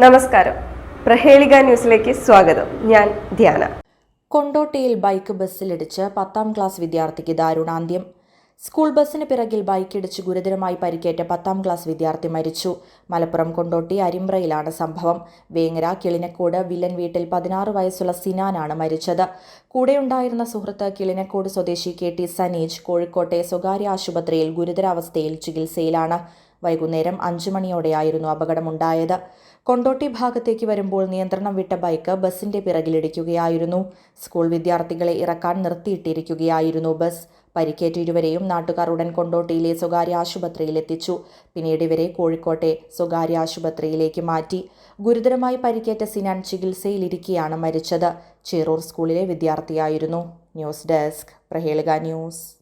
നമസ്കാരം. പ്രഹേളിക ന്യൂസിലേക്ക് സ്വാഗതം. ഞാൻ ധ്യാന. കൊണ്ടോട്ടിയിൽ ബൈക്ക് ബസ്സിലിടിച്ച് പത്താം ക്ലാസ് വിദ്യാർത്ഥിക്ക് ദാരുണാന്ത്യം. സ്കൂൾ ബസ്സിന് പിറകിൽ ബൈക്കിടിച്ച് ഗുരുതരമായി പരിക്കേറ്റ പത്താം ക്ലാസ് വിദ്യാർത്ഥി മരിച്ചു. മലപ്പുറം കൊണ്ടോട്ടി അരിമ്പ്രയിലാണ് സംഭവം. വേങ്ങര കിളിനക്കോട് വില്ലൻ വീട്ടിൽ പതിനാറ് വയസ്സുള്ള സിനാനാണ് മരിച്ചത്. കൂടെയുണ്ടായിരുന്ന സുഹൃത്ത് കിളിനക്കോട് സ്വദേശി കെ ടി സനീജ് കോഴിക്കോട്ടെ സ്വകാര്യ ആശുപത്രിയിൽ ഗുരുതരാവസ്ഥയിൽ ചികിത്സയിലാണ്. വൈകുന്നേരം അഞ്ചു മണിയോടെയായിരുന്നു അപകടമുണ്ടായത്. കൊണ്ടോട്ടി ഭാഗത്തേക്ക് വരുമ്പോൾ നിയന്ത്രണം വിട്ട ബൈക്ക് ബസിന്റെ പിറകിലിടിക്കുകയായിരുന്നു സ്കൂൾ വിദ്യാർത്ഥികളെ ഇറക്കാൻ നിർത്തിയിട്ടിരിക്കുകയായിരുന്നു ബസ്. പരിക്കേറ്റ ഇരുവരെയും നാട്ടുകാർ ഉടൻ കൊണ്ടോട്ടിയിലെ സ്വകാര്യ ആശുപത്രിയിൽ എത്തിച്ചു. പിന്നീട് ഇവരെ കോഴിക്കോട്ടെ സ്വകാര്യ ആശുപത്രിയിലേക്ക് മാറ്റി. ഗുരുതരമായി പരിക്കേറ്റ സിനാൻ ചികിത്സയിലിരിക്കെയാണ് മരിച്ചത്. ചേറൂർ സ്കൂളിലെ വിദ്യാർത്ഥിയായിരുന്നു. News desk Prahelika news.